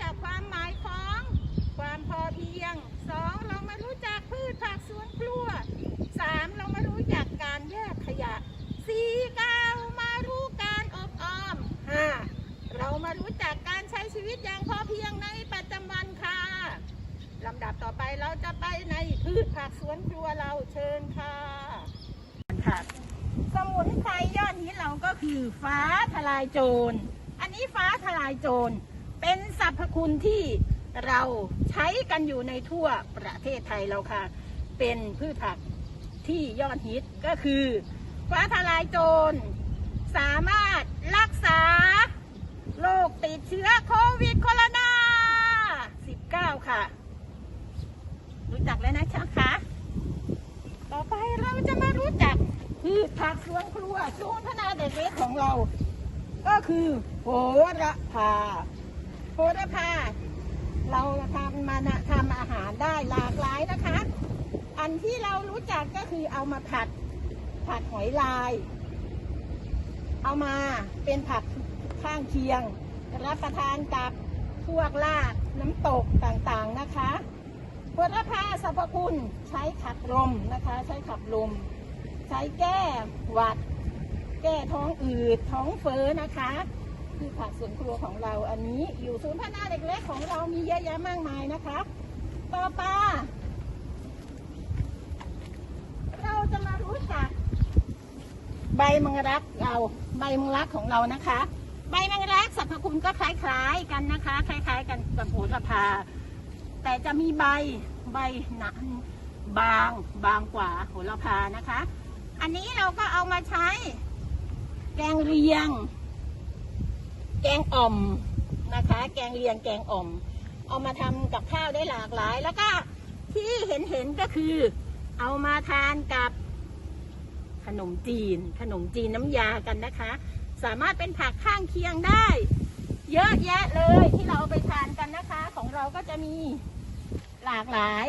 จักความหมายของความพอเพียง 2. เรามารู้จักพืชผักสวนครัว 3. เรามารู้จักการแยกขยะ 4. กามารู้การอบออม 5. เรามารู้จักการใช้ชีวิตอย่างพอเพียงในปัจจุบันค่ะลำดับต่อไปเราจะไปในพืชผักสวนครัวเราเชิญค่ะค่ะสมุนไพรยอดนี้เราก็คือฟ้าทลายโจร อันนี้ฟ้าทลายโจร เป็นสรรพคุณที่เราใช้กันอยู่ในทั่วประเทศไทยเราค่ะ เป็นพืชผักที่ยอดฮิตก็คือฟ้าทลายโจร สามารถรักษาโรคติดเชื้อโควิดโคโรนา19 ค่ะ รู้จักแล้วนะคะต่อไปเราจะมารู้จักพืชผักสวนครัวศูนพนาเด็กเล็กของเรา ก็คือโหระพา โหระพาเราทำมานะทำอาหารได้หลากหลายนะคะ อันที่เรารู้จักก็คือเอามาผัด ผัดหอยลาย เอามาเป็นผักข้างเคียง รับประทานกับพวกลาบน้ำตกต่างๆนะคะโหระพาสรรพคุณใช้ขับลมนะคะ ใช้ขับลม ใช้แก้หวัด แก้ท้องอืดท้องเฟ้อนะคะ คือผักสวนครัวของเราอันนี้อยู่ศูนย์พัฒนาเด็กเล็กของเรามีเยอะแยะมากมายนะคะต่อไปเราจะมารู้จักใบมังรักเราใบมังรักของเรานะคะ ใบมังรักสรรพคุณก็คล้ายๆกันนะคะ คล้าย ๆ กันกับโหระพา แต่จะมีใบใบหนาบางบางกว่าโหระพานะคะ อันนี้เราก็เอามาใช้แกงเรียง แกงอ่อมนะคะ แกงเรียงแกงอ่อม เอามาทำกับข้าวได้หลากหลาย แล้วก็ที่เห็นเห็นๆก็คือ เอามาทานกับขนมจีน ขนมจีนน้ำยากันนะคะ สามารถเป็นผักข้างเคียงได้ เยอะแยะเลยที่เราเอาไปทานกันนะคะ ของเราก็จะมีหลากหลาย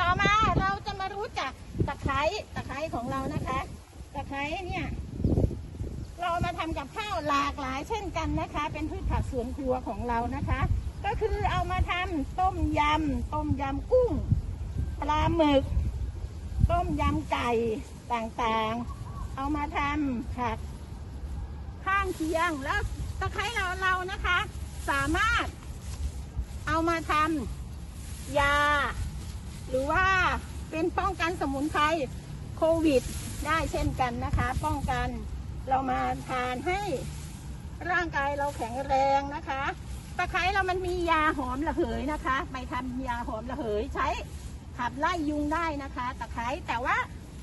ต่อมาเราจะมารู้จักตะไคร้ตะไคร้ของเรานะคะ ตะไคร้เนี่ย เราเอามาทำกับข้าวหลากหลายเช่นกันนะคะ เป็นพืชผักสวนครัวของเรานะคะ ก็คือเอามาทำต้มยำต้มยำกุ้ง ปลาหมึก ต้มยำไก่ต่างๆ เอามาทำผักข้างเคียงแล้วตะไคร้เราเรานะคะ สามารถเอามาทำยา หรือว่าเป็นป้องกันสมุนไพรโควิดได้เช่นกันนะคะ ป้องกัน เรามาทานให้ร่างกายเราแข็งแรงนะคะตะไคร้เรามันมียาหอมระเหยนะคะไปทำยาหอมระเหยใช้ขับไล่ยุงได้นะคะตะไคร้แต่ว่า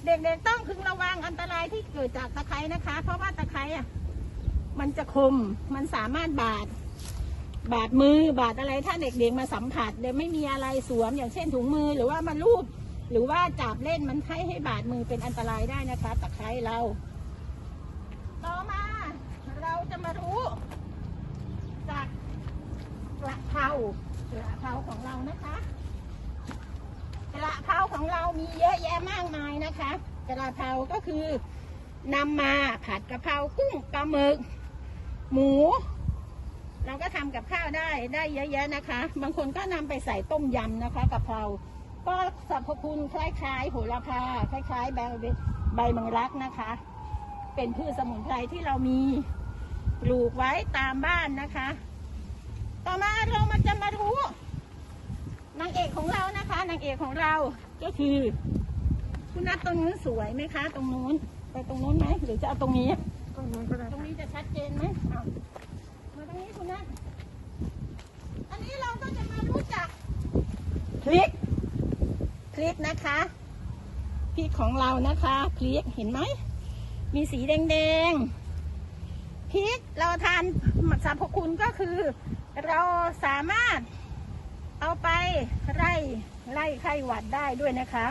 เด็กๆต้องพึงระวังอันตรายที่เกิดจากตะไคร้นะคะ เพราะว่าตะไคร้อะมันจะคมมันสามารถบาด บาดมือบาดอะไรถ้าเด็กๆมาสัมผัสเดี๋ยวไม่มีอะไรสวมอย่างเช่นถุงมือหรือว่ามันรูปหรือว่าจับเล่นมันให้ให้บาดมือเป็นอันตรายได้นะคะตะไคร้เรา ต่อมาเราจะมารู้จากกระเพรากระเพราของเรานะคะกระเพราของเรามีเยอะแยะมากมายนะคะ กระเพราก็คือนำมาผัดกระเพรากุ้งปลาหมึก หมู เราก็ทำกับข้าวได้ได้เยอะแยะนะคะ บางคนก็นำไปใส่ต้มยำนะคะกระเพราก็สรรพคุณคล้ายๆโหระพาคล้ายๆใบใบมังรักนะคะ เป็นพืชสมุนไพรที่เรามีปลูกไว้ตามบ้านนะคะ ต่อมาเรามาจะมารู้นางเอกของเรานะคะนางเอกของเราก็คือคุณนัทตรงนู้นสวยไหมคะ ตรงนู้นไปตรงนู้นไหมหรือจะเอาตรงนี้ ตรงนู้นก็ได้ตรงนี้จะชัดเจนไหมเอามาตรงนี้คุณนัทอันนี้เราก็จะมารู้จักพริกพริกนะคะพริกของเรานะคะพริกเห็นไหม มีสีแดงๆพริกเราทานสรรพคุณก็คือ เราสามารถเอาไปไล่ไล่ไข้หวัดได้ด้วยนะคะ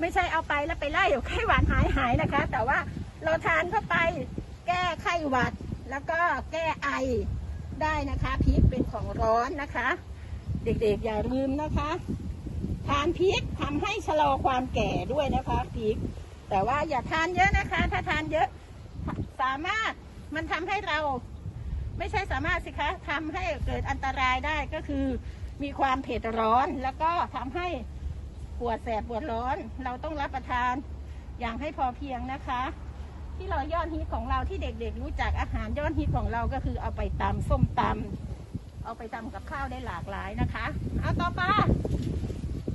ไม่ใช่เอาไปแล้วไปไล่ไข้หวัดหายหายนะคะ แต่ว่าเราทานเข้าไปแก้ไข้หวัด แล้วก็แก้ไอได้นะคะพริกเป็นของร้อนนะคะ เด็กๆอย่าลืมนะคะ ทานพริกทำให้ชะลอความแก่ด้วยนะคะพริก แต่ว่าอย่าทานเยอะนะคะ ถ้าทานเยอะสามารถมันทำให้เรา ไม่ใช่สามารถสิคะทำให้เกิดอันตรายได้ก็คือ มีความเผ็ดร้อน แล้วก็ทำให้ปวดแสบปวดร้อน เราต้องรับประทานอย่างให้พอเพียงนะคะ ที่เรายอดฮิตของเราที่เด็กๆ รู้จักอาหารยอดฮิตของเราก็คือเอาไปตำส้มตำเอาไปตำกับข้าวได้หลากหลายนะคะ เอาต่อไป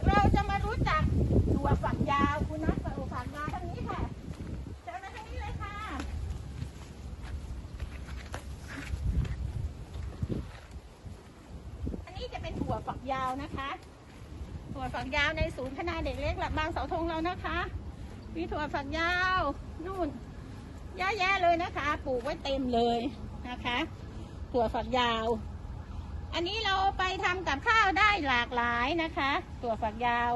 เราจะมารู้จักตัวฝักยาวคุณนัทตัวฝักยาวทางนี้ค่ะเชิญมาทางนี้เลยค่ะ อันนี้จะเป็นถั่วานะคะถั่วฝักยาวในศูนย์พัฒนาเด็กเล็กหลับบางเสาธงเรานะคะ มีถั่วฝักยาวนู่นเยอะแยะเลยนะคะ ปลูกไว้เต็มเลยนะคะ ถั่วฝักยาว อันนี้เราไปทำกับข้าวได้หลากหลายนะคะ ถั่วฝักยาว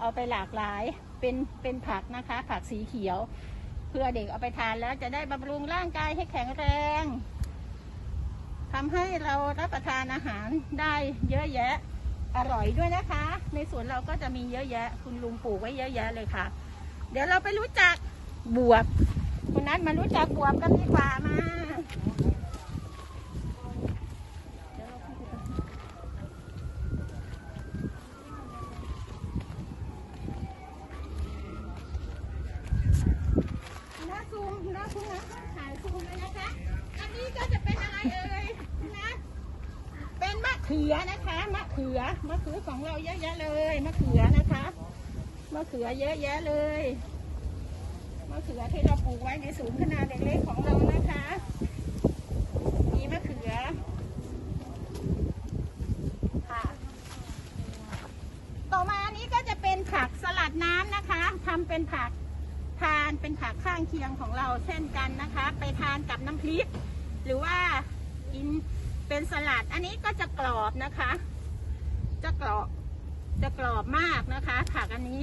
เอาไปหลากหลายเป็นเป็นผักนะคะ ผักสีเขียว เพื่อเด็กเอาไปทานแล้วจะได้บำรุงร่างกายให้แข็งแรงทำให้เรารับประทานอาหารได้เยอะแยะ อร่อยด้วยนะคะ ในสวนเราก็จะมีเยอะแยะ คุณลุงปลูกไว้เยอะแยะเลยค่ะ เดี๋ยวเราไปรู้จักบวบคุณนัทมารู้จักบวบกันดีกว่ามาเดี๋ยวเราไปดูกันหน้าซูมหน้าคุณนัทถ่ายซูมเลยนะคะอันนี้ก็จะ เป็นอะไรเอ่ยคุณนัทเป็นมะเขือมะเขือของเราเยอะแยะเลยมะเขือนะคะมะเขือเยอะแยะเลยมะเขือที่เราปลูกไว้ในศูนย์ขนาดเล็กๆของเรานะคะมีมะเขือค่ะต่อมาอันนี้ก็จะเป็นผักสลัดน้ำนะคะทำเป็นผักทานเป็นผักข้างเคียงของเราเช่นกันนะคะ ไปทานกับน้ำพริก หรือว่ากินเป็นสลัดอันนี้ก็จะกรอบนะคะ จะกรอบจะกรอบมากนะคะ ผักอันนี้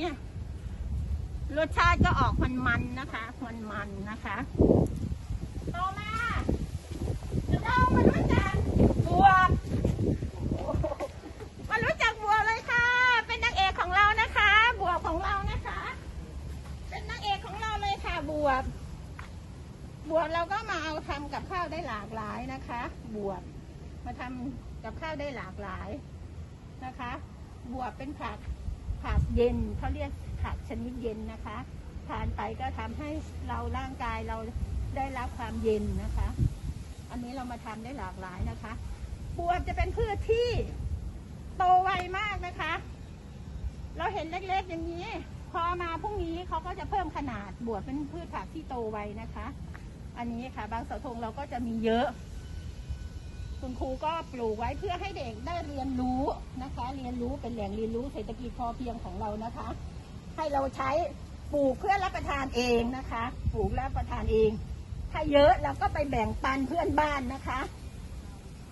รสชาติก็ออกมันมันๆนะคะมันมันๆนะคะต่อมาเรามารู้จักบัวมารู้จักบัวเลยค่ะ เป็นนางเอกของเรานะคะบัวของเรานะคะ เป็นนางเอกของเราเลยค่ะบัวบวบเราก็มาเอาทำกับข้าวได้หลากหลายนะคะ บวบมาทำกับข้าวได้หลากหลาย นะคะ บวบเป็นผักผักเย็นเขาเรียกผักชนิดเย็นนะคะ ทานไปก็ทำให้เราร่างกายเราได้รับความเย็นนะคะ อันนี้เรามาทำได้หลากหลายนะคะ บวบจะเป็นพืชที่โตไวมากนะคะ เราเห็นเล็กๆอย่างนี้ พอมาพรุ่งนี้เขาก็จะเพิ่มขนาดบวบเป็นพืชผักที่โตไวนะคะ อันนี้ค่ะ บางเสาธงเราก็จะมีเยอะ คุณครูก็ปลูกไว้เพื่อให้เด็กได้เรียนรู้นะคะ เรียนรู้เป็นแหล่งเรียนรู้เศรษฐกิจพอเพียงของเรานะคะ ให้เราใช้ปลูกเพื่อรับประทานเองนะคะ ปลูกรับประทานเอง ถ้าเยอะเราก็ไปแบ่งปันเพื่อนบ้านนะคะ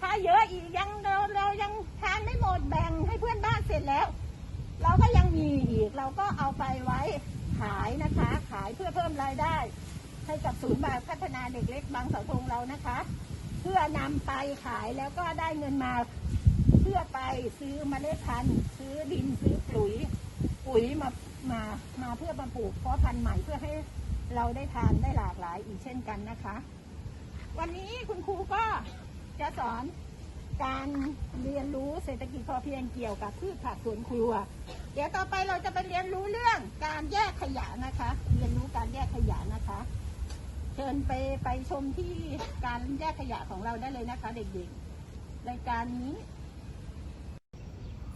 ถ้าเยอะอีกยังเราเรายังทานไม่หมดแบ่งให้เพื่อนบ้านเสร็จแล้ว เราก็ยังมีอีกเราก็เอาไปไว้ขายนะคะ ขายเพื่อเพิ่มรายได้ ให้กับศูนย์บาพัฒนาเด็กเล็กบางเสาธงเรานะคะ พื่อนำไปขายแล้วก็ได้เงินมา เพื่อไปซื้อเมล็ดพันธุ์ซื้อดินซื้อปุ๋ย ปุ๋ยมามามาเพื่อมาปลูกเพาะพันธุ์ใหม่เพื่อให้เราได้ทานได้หลากหลายอีกเช่นกันนะคะ วันนี้คุณครูก็จะสอนการเรียนรู้เศรษฐกิจพอเพียงเกี่ยวกับพืชผักสวนครัว เดี๋ยวต่อไปเราจะไปเรียนรู้เรื่องการแยกขยะนะคะ เรียนรู้การแยกขยะนะคะ เชิญไปไปชมที่การแยกขยะของเราได้เลยนะคะ เด็กๆ รายการนี้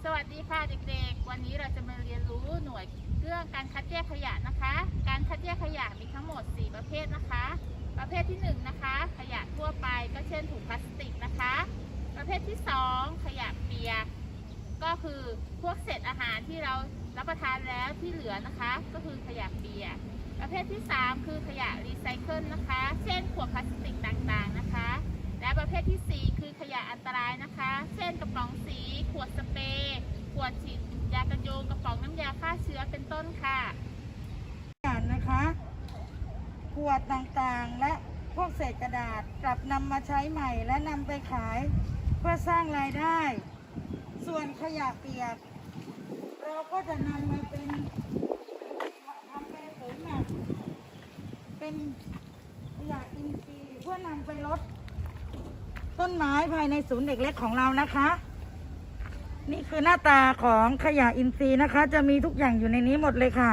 สวัสดีค่ะเด็กๆ วันนี้เราจะมาเรียนรู้หน่วยเรื่องการคัดแยกขยะนะคะ การคัดแยกขยะมีทั้งหมด 4 ประเภทนะคะ ประเภทที่1นะคะ ขยะทั่วไปก็เช่นถุงพลาสติกนะคะ ประเภทที่ 2 ขยะเปียกก็คือพวกเศษอาหารที่เรารับประทานแล้วที่เหลือนะคะ ก็คือขยะเปียก ประเภทที่ 3 คือขยะรีไซเคิลนะคะ เช่นขวดพลาสติกต่างๆนะคะ และประเภทที่ 4 คือขยะอันตรายนะคะ เช่นกระป๋องสี ขวดสเปรย์ขวดฉีดยากันยุงกระป๋องน้ำยาฆ่าเชื้อเป็นต้นค่ะกาดนะคะขวดต่างๆ และพวกเศษกระดาษกลับนำมาใช้ใหม่ และนำไปขายเพื่อสร้างรายได้ ส่วนขยะเปียก เราก็จะนำมาเป็นทำเป็นปุ๋ยหมัก เป็นขยะอินทรีย์เพื่อนำไปลดต้นไม้ภายในศูนย์เด็กเล็กของเรานะคะ นี่คือหน้าตาของขยะอินทรีย์นะคะ จะมีทุกอย่างอยู่ในนี้หมดเลยค่ะ